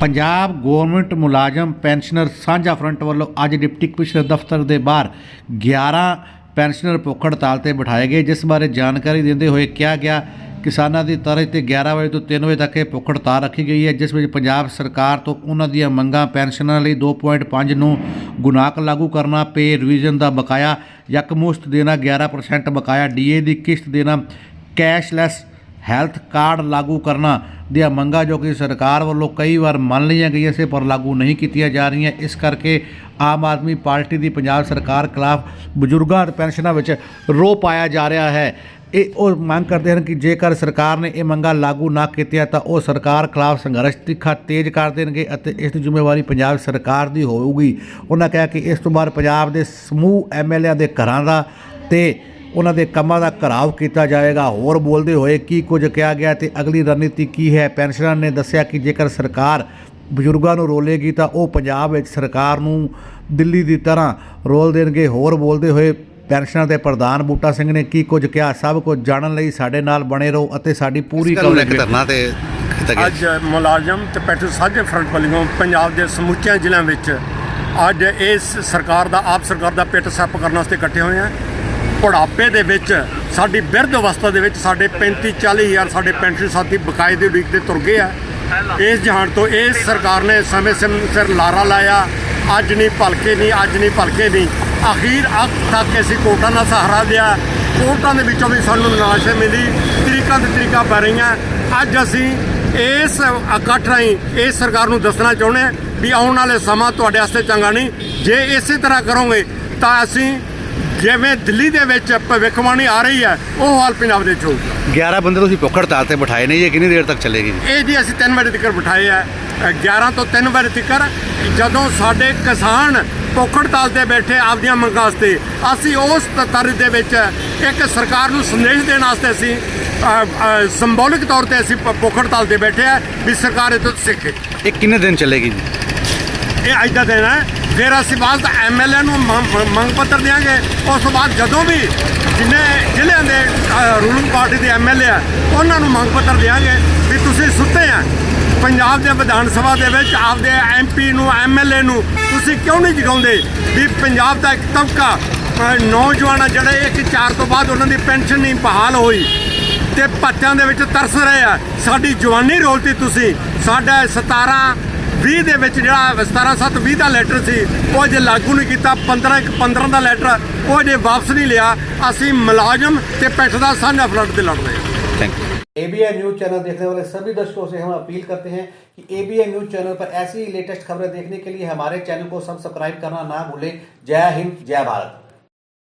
Punjab government ਮੁਲਾਜ਼ਮ pensioner ਸਾਂਝਾ front ਵੱਲੋਂ ਅੱਜ ਡਿਪਟੀ ਕਮਿਸ਼ਨਰ ਦਫ਼ਤਰ ਦੇ ਬਾਹਰ 11 ਪੈਨਸ਼ਨਰ ਭੁੱਖ ਹੜਤਾਲ ਤੇ ਬਿਠਾਏ ਗਏ, ਜਿਸ ਬਾਰੇ ਜਾਣਕਾਰੀ ਦਿੰਦੇ ਹੋਏ ਕਿਹਾ ਗਿਆ, ਕਿਸਾਨਾਂ ਦੀ ਤਰਫ ਤੇ 11 ਵਜੇ ਤੋਂ 3 ਵਜੇ ਤੱਕ ਇਹ ਭੁੱਖ ਹੜਤਾਲ ਰੱਖੀ ਗਈ ਹੈ, ਜਿਸ ਵਿੱਚ ਪੰਜਾਬ ਸਰਕਾਰ ਤੋਂ ਉਹਨਾਂ ਦੀਆਂ ਮੰਗਾਂ ਪੈਨਸ਼ਨਾਂ ਲਈ 2.5 ਨੂੰ ਗੁਨਾਕ ਲਾਗੂ ਕਰਨਾ, ਪੇ ਰਿਵੀਜ਼ਨ ਦਾ ਬਕਾਇਆ ਯਕਮੁਸ਼ਤ ਦੇਣਾ 11% ਬਕਾਇਆ ਡੀਏ ਦੀ ਕਿਸ਼ਤ ਦੇਣਾ, ਕੈਸ਼ਲੈਸ ਹੈਲਥ ਕਾਰਡ ਲਾਗੂ ਕਰਨਾ ਦੀਆਂ ਮੰਗਾਂ ਜੋ ਕਿ ਸਰਕਾਰ ਵੱਲੋਂ ਕਈ ਵਾਰ ਮੰਨ ਲਈਆਂ ਗਈਆਂ ਸੀ ਪਰ ਲਾਗੂ ਨਹੀਂ ਕੀਤੀਆਂ ਜਾ ਰਹੀਆਂ। ਇਸ ਕਰਕੇ ਆਮ ਆਦਮੀ ਪਾਰਟੀ ਦੀ ਪੰਜਾਬ ਸਰਕਾਰ ਖਿਲਾਫ ਬਜ਼ੁਰਗਾਂ ਅਤੇ ਪੈਨਸ਼ਨਾਂ ਵਿੱਚ ਰੋ ਪਾਇਆ ਜਾ ਰਿਹਾ ਹੈ। ਇਹ ਉਹ ਮੰਗ ਕਰਦੇ ਹਨ ਕਿ ਜੇਕਰ ਸਰਕਾਰ ਨੇ ਇਹ ਮੰਗਾਂ ਲਾਗੂ ਨਾ ਕੀਤੀਆਂ ਤਾਂ ਉਹ ਸਰਕਾਰ ਖਿਲਾਫ ਸੰਘਰਸ਼ ਤਿੱਖਾ ਤੇਜ਼ ਕਰ ਦੇਣਗੇ ਅਤੇ ਇਸ ਦੀ ਜ਼ਿੰਮੇਵਾਰੀ ਪੰਜਾਬ ਸਰਕਾਰ ਦੀ ਹੋਊਗੀ। ਉਹਨਾਂ ਕਿਹਾ ਕਿ ਇਸ ਤੋਂ ਬਾਅਦ ਪੰਜਾਬ ਦੇ ਸਮੂਹ ਐਮਐਲਏਆਂ ਦੇ ਘਰਾਂ ਦਾ ਤੇ ਉਹਨਾਂ ਦੇ ਕੰਮਾਂ ਦਾ ਘਰਾਵ ਕੀਤਾ ਜਾਏਗਾ। ਹੋਰ ਬੋਲਦੇ ਹੋਏ ਕੀ ਕੁਝ ਕਿਹਾ ਗਿਆ ਤੇ ਅਗਲੀ ਰਣਨੀਤੀ ਕੀ ਹੈ? ਪੈਨਸ਼ਨਰ ਨੇ ਦੱਸਿਆ ਕਿ ਜੇਕਰ ਸਰਕਾਰ ਬਜ਼ੁਰਗਾਂ ਨੂੰ ਰੋਲੇਗੀ ਤਾਂ ਉਹ ਪੰਜਾਬ ਵਿੱਚ ਸਰਕਾਰ ਨੂੰ ਦਿੱਲੀ ਦੀ ਤਰ੍ਹਾਂ ਰੋਲ ਦੇਣਗੇ। ਹੋਰ ਬੋਲਦੇ ਹੋਏ ਪੈਨਸ਼ਨਰ ਦੇ ਪ੍ਰਧਾਨ ਬੂਟਾ ਸਿੰਘ ਨੇ ਕੀ ਕੁਝ ਕਿਹਾ? ਸਭ ਕੁਝ ਜਾਣਨ ਲਈ ਸਾਡੇ ਨਾਲ ਬਣੇ ਰਹੋ ਅਤੇ ਸਾਡੀ ਪੂਰੀ ਕਵਰੇਜ ਧਰਨਾ ਤੇ ਅੱਜ ਮੁਲਾਜ਼ਮ ਤੇ ਪੈਟਰੋਲ ਸਾਂਝੇ ਫਰੰਟ ਵੱਲੋਂ ਪੰਜਾਬ ਦੇ ਸਮੁੱਚੇ ਜ਼ਿਲ੍ਹਿਆਂ ਵਿੱਚ ਅੱਜ ਇਸ ਸਰਕਾਰ ਦਾ ਆਪ ਸਰਕਾਰ ਦਾ ਪਿੱਟ ਸੱਪ ਕਰਨ ਵਾਸਤੇ ਇਕੱਠੇ ਹੋਏ ਆ। ਬੁਢਾਪੇ ਦੇ ਵਿੱਚ, ਸਾਡੀ ਬਿਰਧ ਅਵਸਥਾ ਦੇ ਵਿੱਚ ਸਾਡੇ 35 40 ਹਜ਼ਾਰ ਸਾਡੇ ਪੈਨਸ਼ਨ ਸਾਥੀ ਬਕਾਏ ਦੇ ਉਡੀਕ ਤੇ ਤੁਰ ਗਏ ਆ। ਇਸ ਜਹਾਨ ਤੋਂ ਇਸ ਸਰਕਾਰ ਨੇ ਸਮੇਂ ਸਿਰ ਸਿਰ ਲਾਰਾ ਲਾਇਆ। ਅੱਜ ਨਹੀਂ ਭਲਕੇ ਨਹੀਂ, ਅੱਜ ਨਹੀਂ ਭਲਕੇ ਨਹੀਂ। ਅਖੀਰ ਅੱਖ ਤੱਕ ਅਸੀਂ ਕੋਰਟਾਂ ਦਾ ਸਹਾਰਾ ਲਿਆ। ਕੋਰਟਾਂ ਦੇ ਵਿੱਚੋਂ ਵੀ ਸਾਨੂੰ ਨਿਰਾਸ਼ਾ ਮਿਲੀ। ਤਰੀਕਾਂ ਤੇ ਤਰੀਕਾਂ ਪੈ ਰਹੀਆਂ। ਅੱਜ ਅਸੀਂ ਇਸ ਇਕੱਠ ਰਾਹੀਂ ਇਸ ਸਰਕਾਰ ਨੂੰ ਦੱਸਣਾ ਚਾਹੁੰਦੇ ਹਾਂ ਵੀ ਆਉਣ ਵਾਲੇ ਸਮਾਂ ਤੁਹਾਡੇ ਵਾਸਤੇ ਚੰਗਾ ਨਹੀਂ। ਜੇ ਇਸੇ ਤਰ੍ਹਾਂ ਕਰੋਗੇ ਤਾਂ ਅਸੀਂ ਜਿਵੇਂ ਦਿੱਲੀ ਦੇ ਵਿੱਚ ਭਵਿੱਖਬਾਣੀ ਆ ਰਹੀ ਹੈ ਉਹ ਹਾਲ ਪੰਜਾਬ ਦੇ ਵਿੱਚ ਹੋਊਗਾ। 11 ਬੰਦੇ ਤੁਸੀਂ ਭੁੱਖ ਹੜਤਾਲ ਤੇ ਬਿਠਾਏ ਨੇ ਇਹ ਕਿੰਨੀ ਦੇਰ ਤੱਕ ਚੱਲੇਗੀ? ਇਹ ਜੀ ਅਸੀਂ 3 ਵਜੇ ਤੱਕ ਬਿਠਾਏ ਆ। ਅ, 11 ਤੋਂ 3 ਵਜੇ ਤੱਕ ਜਦੋਂ ਸਾਡੇ ਕਿਸਾਨ ਭੁੱਖ ਹੜਤਾਲ ਤੇ ਬੈਠੇ ਆਪਦੀਆਂ ਮੰਗਾਂ ਵਾਸਤੇ ਅਸੀਂ ਉਸ ਤਰ ਦੇ ਵਿੱਚ ਇੱਕ ਸਰਕਾਰ ਨੂੰ ਸੰਦੇਸ਼ ਦੇਣ ਵਾਸਤੇ ਅਸੀਂ ਸਿੰਬੋਲਿਕ ਤੌਰ ਤੇ ਅਸੀਂ ਭੁੱਖ ਹੜਤਾਲ ਤੇ ਬੈਠੇ ਆ ਵੀ ਸਰਕਾਰ ਇਹ ਤੋਂ ਸਿੱਖੇ। ਇਹ ਕਿੰਨੇ ਦਿਨ ਚੱਲੇਗੀ ਜੀ? ਇਹ ਅੱਜ ਦਾ ਦਿਨ ਹੈ। ਫਿਰ ਅਸੀਂ ਬਾਅਦ ਦਾ ਐਮਐਲਏ ਨੂੰ ਮੰਗ ਪੱਤਰ ਦਿਆਂਗੇ। ਉਸ ਤੋਂ ਬਾਅਦ ਜਦੋਂ ਵੀ ਜਿੰਨੇ ਜ਼ਿਲ੍ਹਿਆਂ ਦੇ ਰੂਲਿੰਗ ਪਾਰਟੀ ਦੇ ਐਮਐਲਏ ਆ, ਉਹਨਾਂ ਨੂੰ ਮੰਗ ਪੱਤਰ ਦਿਆਂਗੇ ਵੀ ਤੁਸੀਂ ਸੁੱਤੇ ਆ। ਪੰਜਾਬ ਦੇ ਵਿਧਾਨ ਸਭਾ ਦੇ ਵਿੱਚ ਆਪਦੇ ਐਮਪੀ ਨੂੰ ਐਮਐਲਏ ਨੂੰ ਤੁਸੀਂ ਕਿਉਂ ਨਹੀਂ ਜਗਾਉਂਦੇ ਵੀ ਪੰਜਾਬ ਦਾ ਇੱਕ ਤਬਕਾ ਨੌਜਵਾਨ ਆ ਜਿਹੜੇ ਇੱਕ ਚਾਰ ਤੋਂ ਬਾਅਦ ਉਹਨਾਂ ਦੀ ਪੈਨਸ਼ਨ ਨਹੀਂ ਬਹਾਲ ਹੋਈ ਤੇ ਭੱਤਿਆਂ ਦੇ ਵਿੱਚ ਤਰਸ ਰਹੇ ਆ। ਸਾਡੀ ਜਵਾਨੀ ਰੋਲਤੀ ਤੁਸੀਂ। ਸਾਡਾ 17 20 ਦੇ ਵਿੱਚ ਜਿਹੜਾ 17 7 20 ਦਾ ਲੈਟਰ ਸੀ ਉਹ ਜੇ ਲਾਗੂ ਨਹੀਂ ਕੀਤਾ 15 ਇੱਕ 15 ਦਾ ਲੈਟਰ ਉਹ ਜੇ ਵਾਪਸ ਨਹੀਂ ਲਿਆ ਅਸੀਂ ਮੁਲਾਜ਼ਮ ਤੇ ਪੈਟ ਦਾ ਸਾਂਝਾ ਫਲੱਟ ਤੇ ਲੜ ਰਹੇ ਹਾਂ thank you ABN news channel देखने वाले सभी दर्शकों से हम अपील करते हैं कि एबीएन न्यूज चैनल पर ऐसी ही लेटेस्ट खबरें देखने के लिए हमारे चैनल को सब्सक्राइब करना ना भूलें जय हिंद जय भारत